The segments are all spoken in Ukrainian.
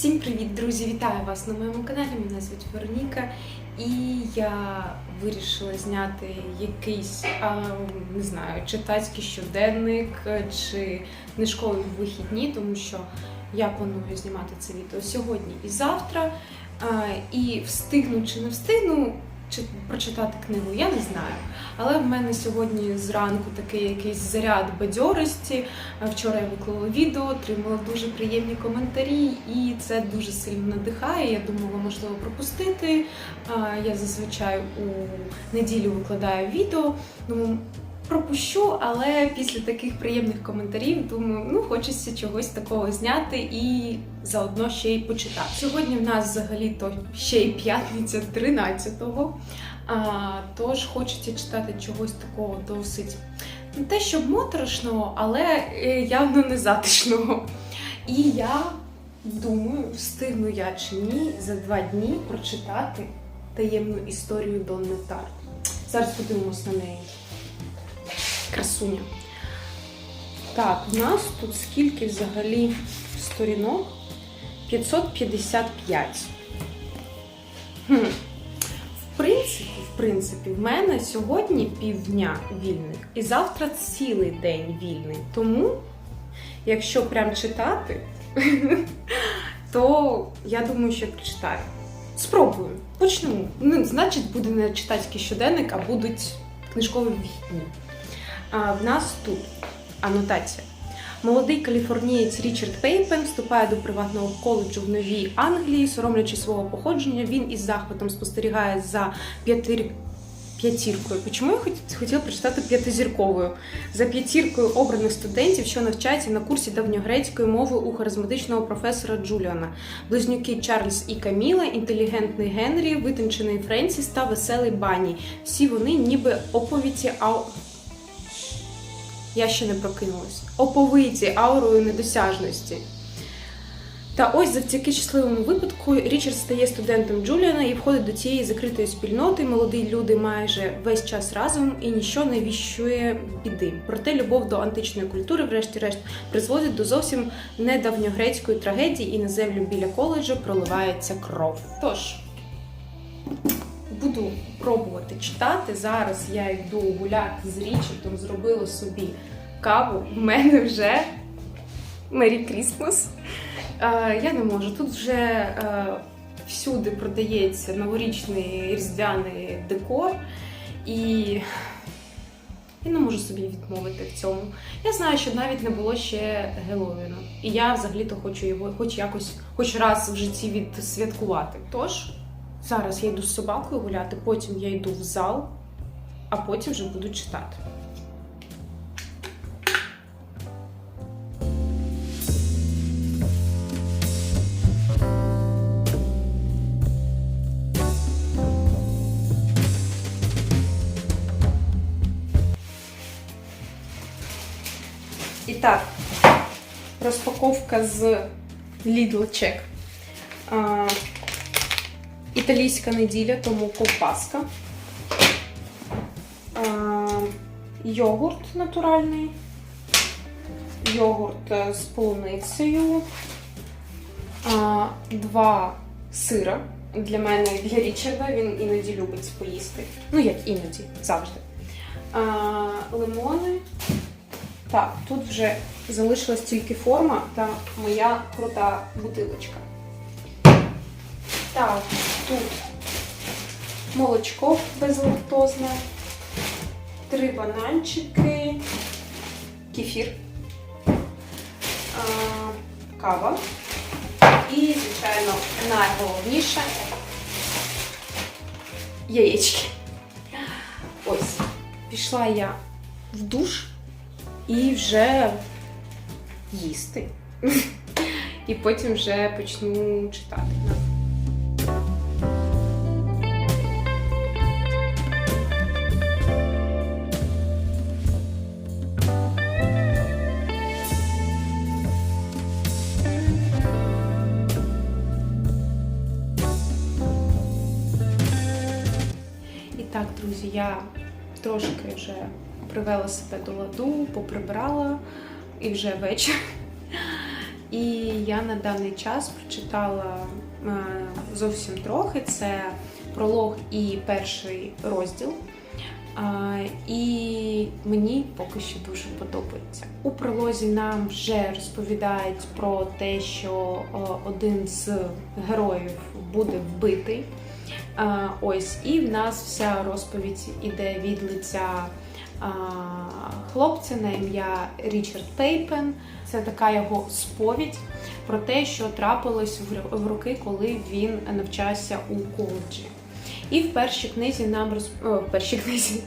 Всім привіт, друзі! Вітаю вас на моєму каналі. Мене звуть Вероніка, і я вирішила зняти якийсь, а, не знаю, читацький щоденник чи книжкові вихідні, тому що я планую знімати це відео сьогодні і завтра. А, І встигну чи не встигну чи прочитати книгу, я не знаю. Але в мене сьогодні зранку такий якийсь заряд бадьорості. Вчора я виклала відео, отримала дуже приємні коментарі, і це дуже сильно надихає. Я думала, можливо, пропустити. Я зазвичай у неділю викладаю відео. Думаю, пропущу, але після таких приємних коментарів думаю, ну хочеться чогось такого зняти і заодно ще й почитати. Сьогодні в нас взагалі-то ще й п'ятниця 13-го. А, тож хочеться читати чогось такого досить не те, щоб моторошного, але е, явно не затишного. І я думаю, встигну я чи ні за два дні прочитати таємну історію Донни Тарт. Зараз подивимось на неї. Красуня. Так, в нас тут скільки взагалі сторінок? 555. Хм. В принципі, в принципі, в мене сьогодні півдня вільних і завтра цілий день вільний. Тому, якщо прям читати, то я думаю, що я прочитаю. Спробую. Почнемо. Ну, значить, буде не читацький щоденник, а будуть книжкові вихідні. В нас тут анотація. Молодий каліфорнієць Річард Пейпен вступає до приватного коледжу в Новій Англії, соромлячи свого походження. Він із захватом спостерігає за п'ятир... п'ятіркою. Чому я хотіла прочитати п'ятизірковою? За п'ятіркою обраних студентів, що навчаються на курсі давньогрецької мови у харизматичного професора Джуліана. Близнюки Чарльз і Каміла, інтелігентний Генрі, витончений Френсіс та веселий Бані. Всі вони ніби оповіті ау... Я ще не прокинулась. Оповиті аурою недосяжності. Та ось завдяки щасливому випадку Річард стає студентом Джуліана і входить до цієї закритої спільноти. Молоді люди майже весь час разом і ніщо не віщує біди. Проте любов до античної культури, врешті-решт, призводить до зовсім недавньогрецької трагедії, і на землю біля коледжу проливається кров. Тож буду пробувати читати. Зараз я йду гуляти з Річардом, зробила собі каву. В мене вже Мері Крісмас. Я не можу. Тут вже е, всюди продається новорічний різдвяний декор, і я не можу собі відмовити в цьому. Я знаю, що навіть не було ще Геловіну. І я взагалі-то хочу його хоч якось, хоч раз в житті відсвяткувати. Тож, зараз я йду з собакою гуляти, потім я йду в зал, а потім вже буду читати. І так, розпаковка з Lidl Check. Італійська неділя, тому ковбаска. Йогурт натуральний. Йогурт е, з полуницею. Два сира. Для мене для Річарда він іноді любить поїсти. Ну, як іноді, завжди. Лимони. Так, тут вже залишилась тільки форма та моя крута бутилочка. Так, тут молочко безлактозне, три бананчики, кефір, кава і, звичайно, найголовніше яєчки. Ось, пішла я в душ і вже їсти. І потім вже почну читати. Так, друзі, я трошки вже привела себе до ладу, поприбирала і вже вечір. І я на даний час прочитала е, зовсім трохи. Це пролог і перший розділ. І мені поки що дуже подобається. У пролозі нам вже розповідають про те, що е, один з героїв буде вбитий. Ось, і в нас вся розповідь іде від лиця хлопця на ім'я Річард Пейпен. Це така його сповідь про те, що трапилось в роки, коли він навчався у коледжі. І в першій книзі нам роз... О, в першій книзі,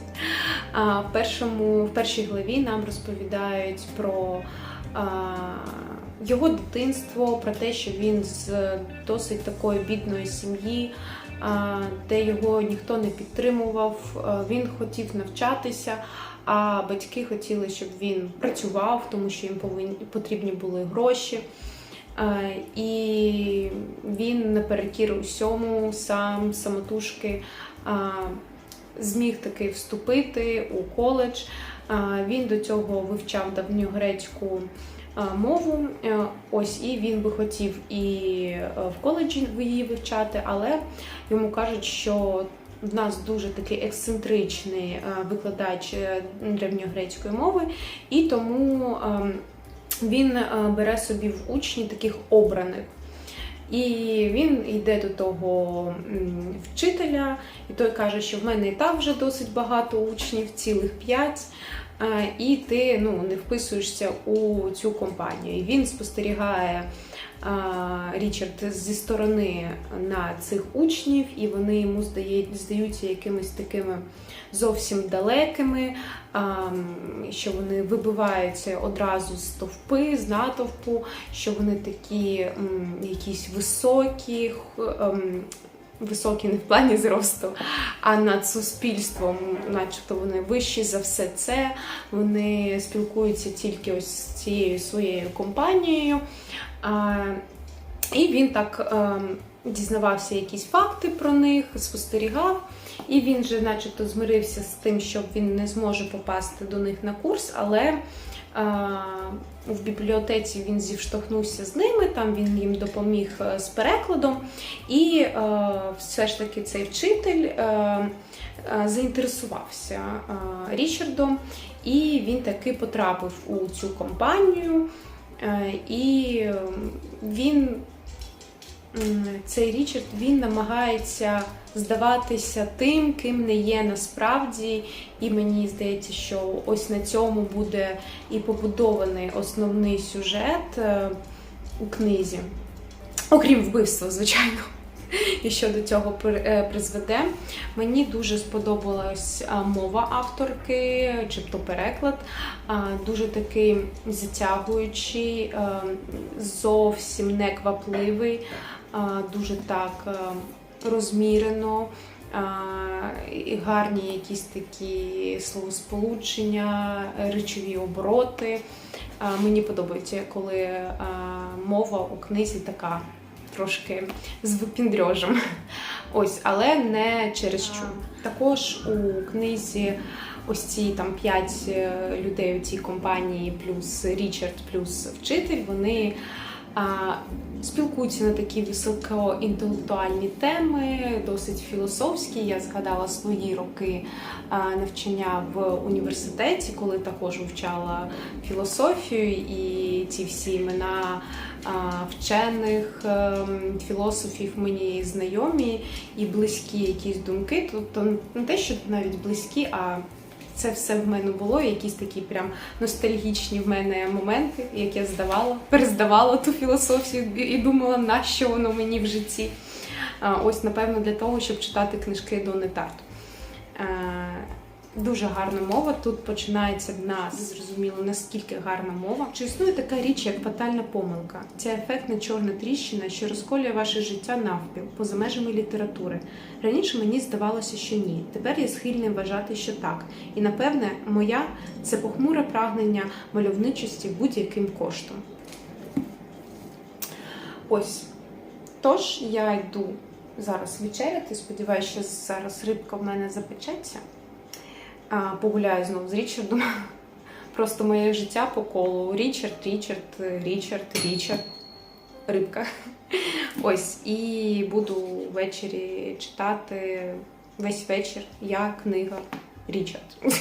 в першому в першій главі нам розповідають про його дитинство, про те, що він з досить такої бідної сім'ї, де його ніхто не підтримував. Він хотів навчатися, а батьки хотіли, щоб він працював, тому що їм потрібні були гроші. І він наперекір усьому сам самотужки зміг таки вступити у коледж. Він до цього вивчав давньогрецьку е, мову. Е, Ось і він би хотів і е, в коледжі її вивчати, але йому кажуть, що в нас дуже такий ексцентричний е, викладач е, древньогрецької мови, і тому ем, він е, бере собі в учні таких обраних. І він йде до того вчителя, і той каже, що в мене і так вже досить багато учнів, цілих п'ять, е, і ти ну, не вписуєшся у цю компанію. І він спостерігає е, Річард зі сторони на цих учнів, і вони йому здаються якимись такими зовсім далекими, що вони вибиваються одразу з товпи, з натовпу, що вони такі якісь високі, ем, високі не в плані зросту, а над суспільством, начебто вони вищі за все це. Вони спілкуються тільки ось з цією своєю компанією. І він так ем, дізнавався якісь факти про них, спостерігав. І він же, начебто, змирився з тим, що він не зможе попасти до них на курс, але в бібліотеці він зіштовхнувся з ними, там він їм допоміг е, з перекладом. І е, все ж таки цей вчитель е, заінтересувався Річардом, і він таки потрапив у цю компанію. І він, цей Річард, він намагається здаватися тим, ким не є насправді. І мені здається, що ось на цьому буде і побудований основний сюжет е, у книзі. Окрім вбивства, звичайно. І що до цього е, призведе. Мені дуже сподобалась мова авторки, чи то переклад. Дуже такий затягуючий, е, зовсім не квапливий, дуже так розмірено. гарні якісь такі словосполучення, речові обороти. Мені подобається, коли мова у книзі така трошки з випіндрьожем. Ось, але не через що. Також у книзі ось ці там п'ять е, людей у цій компанії, плюс Річард, плюс вчитель, вони спілкуються на такі високоінтелектуальні теми, досить філософські. Я згадала свої роки навчання в університеті, коли також вивчала філософію, і ці всі імена вчених ем, філософів мені знайомі і близькі якісь думки. Тобто не те, що навіть близькі, а це все в мене було, якісь такі прям ностальгічні в мене моменти, як я здавала, перездавала ту філософію і думала, на що воно мені в житті. Ось, напевно, для того, щоб читати книжки до Нетарту. Дуже гарна мова. Тут починається в нас зрозуміло, наскільки гарна мова. Чи існує така річ, як фатальна помилка? Ця ефектна чорна тріщина, що розколює ваше життя навпіл, поза межами літератури. Раніше мені здавалося, що ні. Тепер я схильний вважати, що так. І напевне, моя це похмуре прагнення мальовничості будь-яким коштом. Ось. Тож я йду зараз вечеряти. Сподіваюся, що зараз рибка в мене запечеться. Погуляю знову з Річардом. просто моє життя по колу. Річард, Річард, Річард, Річард, рибка. Ось, і буду ввечері читати весь вечір. Я книга Річард.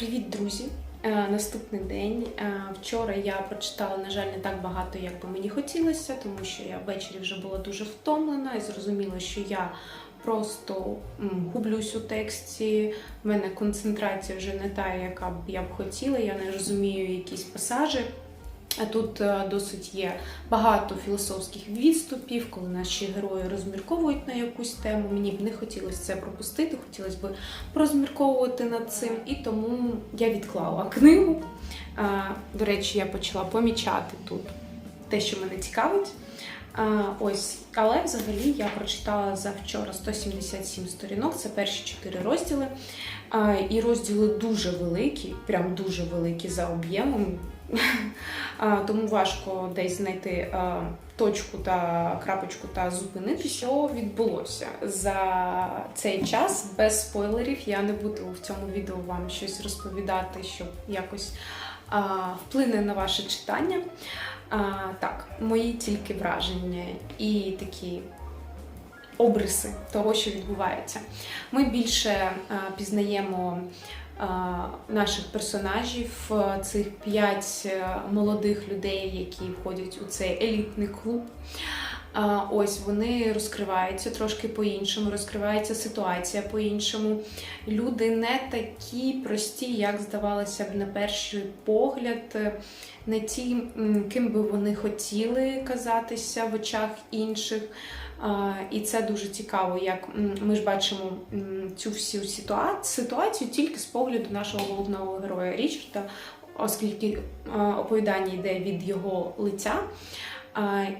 Привіт, друзі! Е, Наступний день. Е, Вчора я прочитала, на жаль, не так багато, як би мені хотілося, тому що я ввечері вже була дуже втомлена і зрозуміла, що я просто гублюсь у тексті. В мене концентрація вже не та, яка б я б хотіла. Я не розумію якісь пасажі. Тут е, досить є багато філософських відступів, коли наші герої розмірковують на якусь тему. Мені б не хотілося це пропустити, хотілося б порозмірковувати над цим, і тому я відклала книгу. До речі, я почала помічати тут те, що мене цікавить. Ось, але взагалі я прочитала за вчора 177 сторінок, це перші чотири розділи. І розділи дуже великі, прям дуже великі за об'ємом. Тому важко десь знайти точку та крапочку та зупинити, що відбулося за цей час без спойлерів. Я не буду в цьому відео вам щось розповідати, щоб якось вплине на ваше читання. Так, мої тільки враження і такі. Обриси того, що відбувається. Ми більше пізнаємо наших персонажів, цих п'ять е, молодих людей, які входять у цей елітний клуб. Ось вони розкриваються трошки по-іншому, розкривається ситуація по-іншому. Люди не такі прості, як здавалося б на перший погляд, не ті, ким би вони хотіли казатися в очах інших. І це дуже цікаво, як ми ж бачимо цю всю ситуацію тільки з погляду нашого головного героя Річарда, оскільки оповідання йде від його лиця.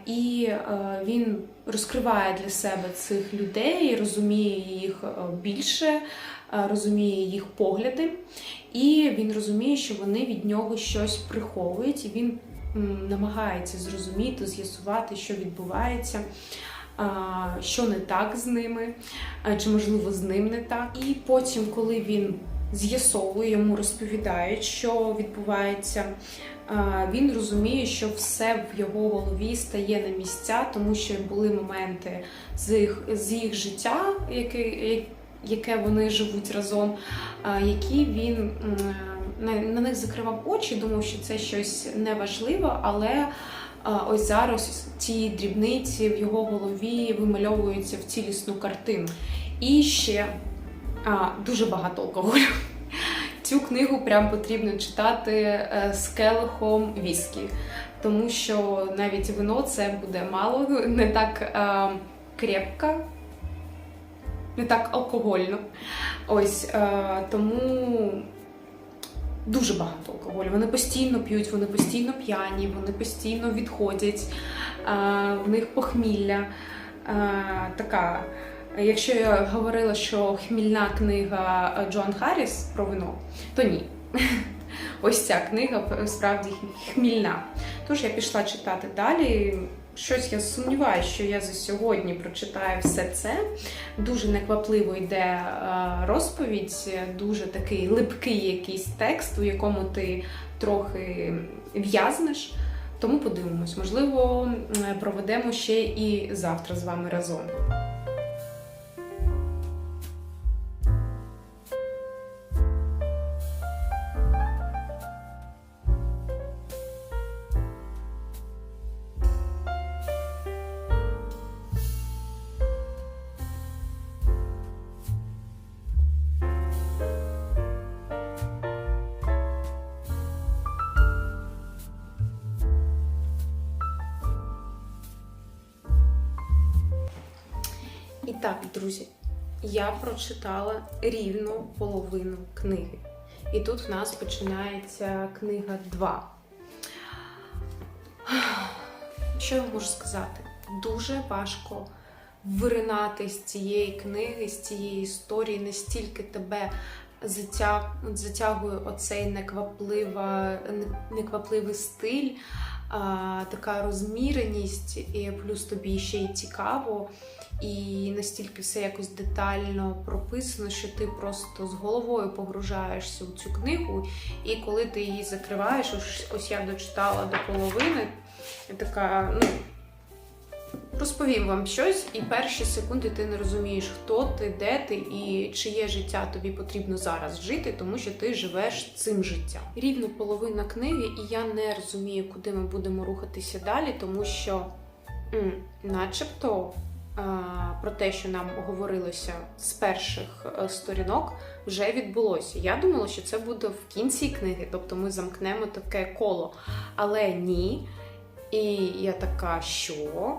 І е, він розкриває для себе цих людей, розуміє їх е, більше, е, розуміє їх погляди, і він розуміє, що вони від нього щось приховують, і він намагається зрозуміти, з'ясувати, що відбувається. Що не так з ними, чи можливо з ним не так. І потім, коли він з'ясовує, йому розповідають, що відбувається, він розуміє, що все в його голові стає на місця, тому що були моменти з їх, з їх життя, яке, яке вони живуть разом, які він на, них закривав очі, думав, що це щось неважливе, але ось зараз ці дрібниці в його голові вимальовуються в цілісну картину. І ще а, дуже багато алкоголю. Цю книгу прям потрібно читати е, з келихом віскі, тому що навіть вино це буде мало, не так е, крепко, не так алкогольно. Ось е, тому дуже багато алкоголю. Вони постійно п'ють, вони постійно п'яні, вони постійно відходять, в них похмілля. Така. Якщо я говорила, що хмільна книга Джоан Харріс про вино, то ні. Ось ця книга справді хмільна. Тож я пішла читати далі, щось я сумніваюся, що я за сьогодні прочитаю все це. Дуже неквапливо йде е, розповідь, дуже такий липкий якийсь текст, у якому ти трохи в'язнеш. Тому подивимось, можливо, проведемо ще і завтра з вами разом. Так, друзі, я прочитала рівно половину книги. І тут в нас починається книга 2. Що я можу сказати? Дуже важко виринати з цієї книги, з цієї історії, настільки тебе затягує оцей неквапливий стиль, така розміреність, і плюс тобі ще й цікаво. І настільки все якось детально прописано, що ти просто з головою погружаєшся у цю книгу, і коли ти її закриваєш, ось, я дочитала до половини, така, ну. Розповім вам щось, і перші секунди ти не розумієш, хто ти, де ти і чиє життя тобі потрібно зараз жити, тому що ти живеш цим життям. Рівно половина книги, і я не розумію, куди ми будемо рухатися далі, тому що, м, начебто, а, про те, що нам говорилося з перших е, сторінок, вже відбулося. Я думала, що це буде в кінці книги, тобто ми замкнемо таке коло. Але ні. І я така, що?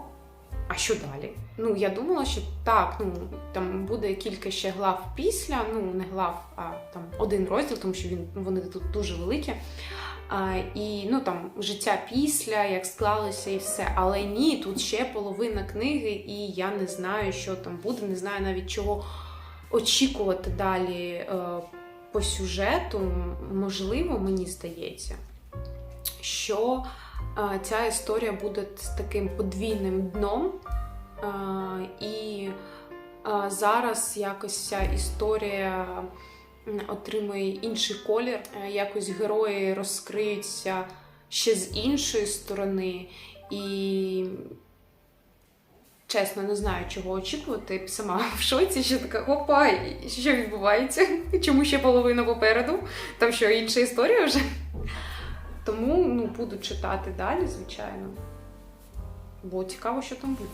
А що далі? Ну, я думала, що так, ну там буде кілька ще глав після, ну не глав, а там один розділ, тому що він вони тут дуже великі. А, і ну там життя після, як склалося і все. Але ні, тут ще половина книги, і я не знаю, що там буде, не знаю навіть чого очікувати далі е, по сюжету. Можливо, мені здається, що ця історія буде з таким подвійним дном. І зараз якось ця історія отримує інший колір, якось герої розкриються ще з іншої сторони. І чесно, не знаю, чого очікувати. Сама в шоці, що така хопа, і що відбувається? Чому ще половина попереду? Там що, інша історія вже? Тому буду читати далі, звичайно. Бо цікаво, що там буде.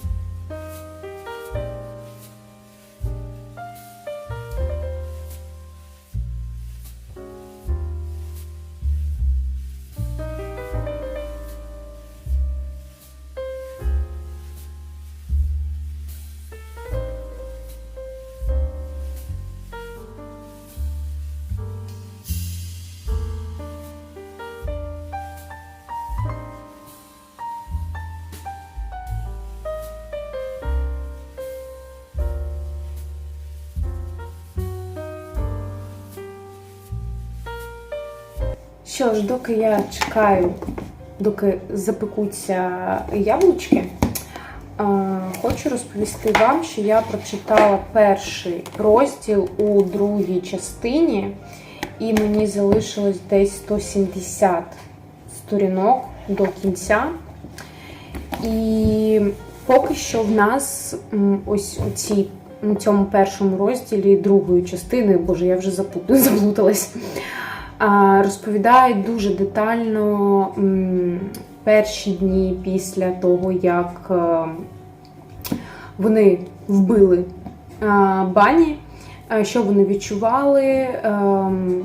Що ж, доки я чекаю, доки запекуться яблучки, е, хочу розповісти вам, що я прочитала перший розділ у другій частині, і мені залишилось десь 170 сторінок до кінця. І поки що в нас ось у цій у цьому першому розділі другої частини, боже, я вже заплуталась. Розповідають дуже детально перші дні після того, як е, вони вбили бані, що вони відчували, ем,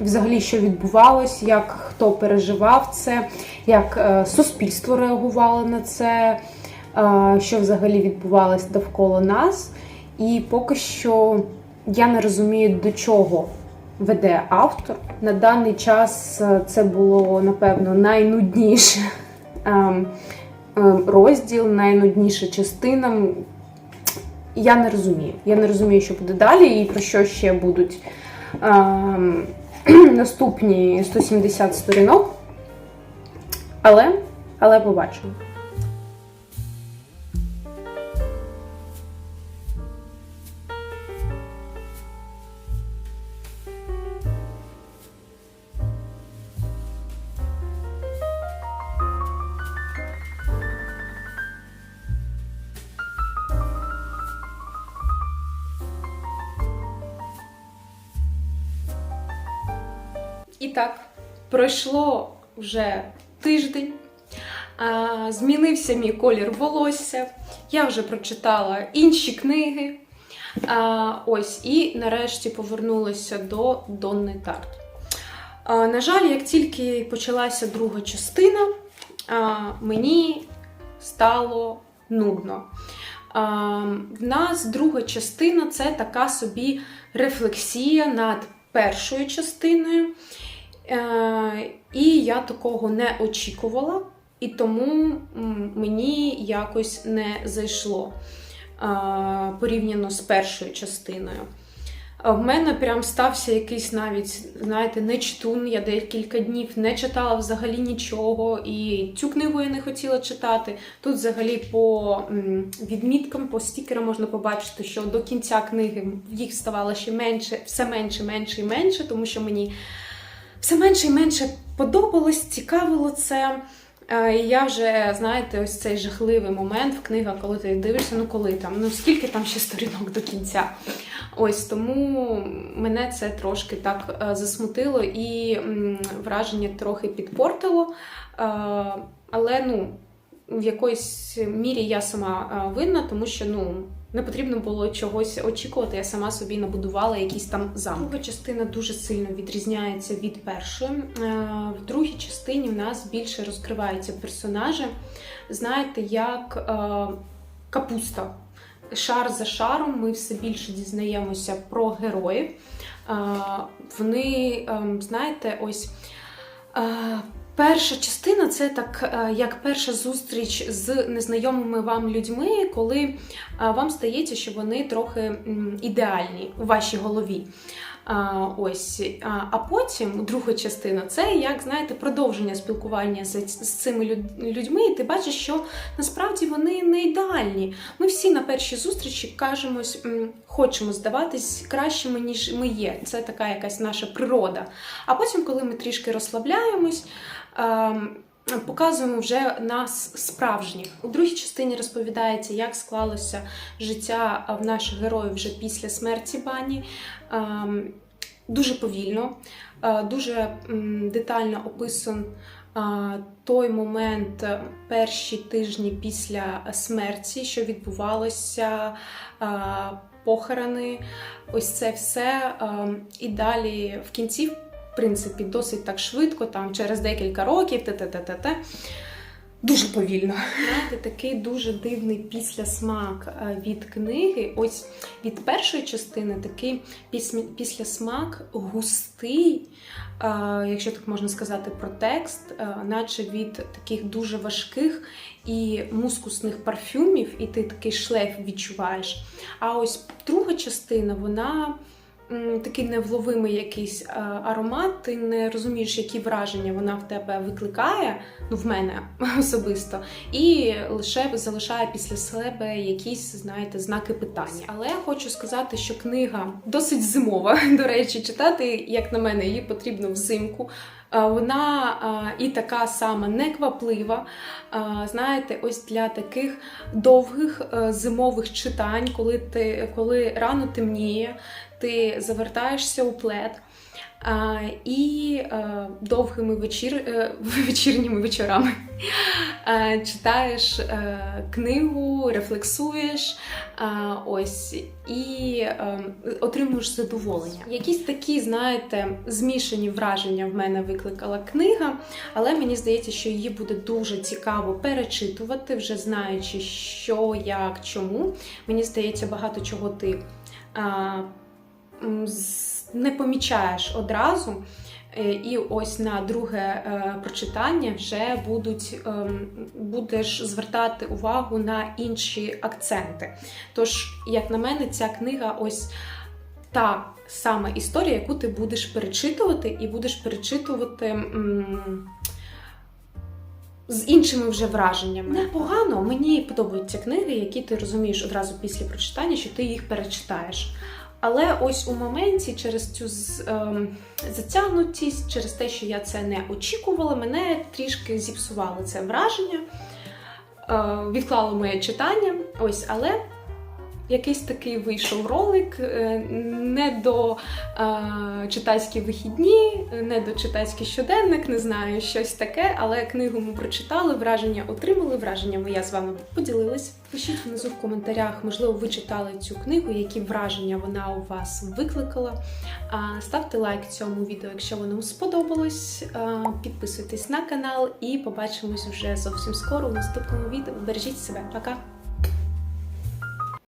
взагалі, що відбувалось, як хто переживав це, як е, суспільство реагувало на це, що взагалі відбувалось довкола нас. І поки що я не розумію, до чого веде автор. На даний час е, це було, напевно, найнудніше ем, ем, розділ, найнудніша частина. Я не розумію. Я не розумію, що буде далі і про що ще будуть ем, наступні 170 сторінок. Але, але побачимо. Так, пройшло вже тиждень. Змінився мій колір волосся. Я вже прочитала інші книги. Ось, і нарешті повернулася до Донни Тарт. На жаль, як тільки почалася друга частина, мені стало нудно. В нас друга частина це така собі рефлексія над першою частиною. Е, і я такого не очікувала, і тому мені якось не зайшло е, порівняно з першою частиною. В мене прям стався якийсь навіть, знаєте, нечтун. Я декілька днів не читала взагалі нічого, і цю книгу я не хотіла читати. Тут, взагалі, по відміткам, по стікерам можна побачити, що до кінця книги їх ставало ще менше, все менше, менше і менше, тому що мені все менше і менше подобалось, цікавило це. Е, І я вже, знаєте, ось цей жахливий момент в книгах, коли ти дивишся, ну коли там, ну скільки там ще сторінок до кінця. Ось тому мене це трошки так е, засмутило і враження трохи підпортило. Е, Але ну, в якоїсь мірі я сама винна, тому що ну. Не потрібно було чогось очікувати, я сама собі набудувала якісь там замки. Друга частина дуже сильно відрізняється від першої. Е, В другій частині в нас більше розкриваються персонажі. Знаєте, як е, капуста. Шар за шаром ми все більше дізнаємося про героїв. Е, Вони, ем, знаєте, ось. Перша частина це так, е, як перша зустріч з незнайомими вам людьми, коли е, вам стається, що вони трохи ідеальні у вашій голові. А, ось, а, потім друга частина це як знаєте продовження спілкування з, з цими люд- людьми. І ти бачиш, що насправді вони не ідеальні. Ми всі на першій зустрічі кажемось, хочемо здаватись кращими, ніж ми є. Це така якась наша природа. А потім, коли ми трішки розслабляємось. Ем, Показуємо вже нас справжніх. У другій частині розповідається, як склалося життя в наших героїв вже після смерті бані. Ем, Дуже повільно, е, дуже детально описан е, той момент, е, перші тижні після смерті, що відбувалося, е, похорони, ось це все. Ем, І далі в кінці, в принципі, досить так швидко, там через декілька років, те-те-те-те-те. Дуже повільно. Знаєте, такий дуже дивний післясмак е, від книги. Ось від першої частини такий пісмі- післясмак густий, е, якщо так можна сказати, про текст, е, наче від таких дуже важких і мускусних парфюмів, і ти такий шлейф відчуваєш. А ось друга частина, вона. Такий невловимий якийсь е, аромат, ти не розумієш, які враження вона в тебе викликає, ну в мене особисто, і лише залишає після себе якісь, знаєте, знаки питання. Але хочу сказати, що книга досить зимова. До речі, читати, як на мене, її потрібно взимку. Е, Вона е, і така сама некваплива. Знаєте, ось для таких довгих зимових читань, коли ти коли рано темніє, ти завертаєшся у плед. А, і е, довгими вечір, е, вечірніми вечорами е, читаєш е, книгу, рефлексуєш а, ось, і е, отримуєш задоволення. Якісь такі, знаєте, змішані враження в мене викликала книга, але мені здається, що її буде дуже цікаво перечитувати, вже знаючи, що, як, чому. Мені здається, багато чого ти. А, не помічаєш одразу. Е, І ось на друге е, прочитання вже будуть, ем, будеш звертати увагу на інші акценти. Тож, як на мене, ця книга ось та сама історія, яку ти будеш перечитувати, і будеш перечитувати. З іншими вже враженнями. Непогано, мені подобаються книги, які ти розумієш одразу після прочитання, що ти їх перечитаєш. Але ось у моменті через цю ем, затягнутість, через те, що я це не очікувала, мене трішки зіпсувало це враження, е, відклало моє читання. Ось, але якийсь такий вийшов ролик, е, не до е, читацькі вихідні, не до читацький щоденник, не знаю, щось таке, але книгу ми прочитали, враження отримали, враженнями я з вами поділилась. Пишіть внизу в коментарях, можливо, ви читали цю книгу, які враження вона у вас викликала. Ставте лайк цьому відео, якщо воно сподобалось. Підписуйтесь на канал і побачимось вже зовсім скоро у наступному відео. Бережіть себе, пока!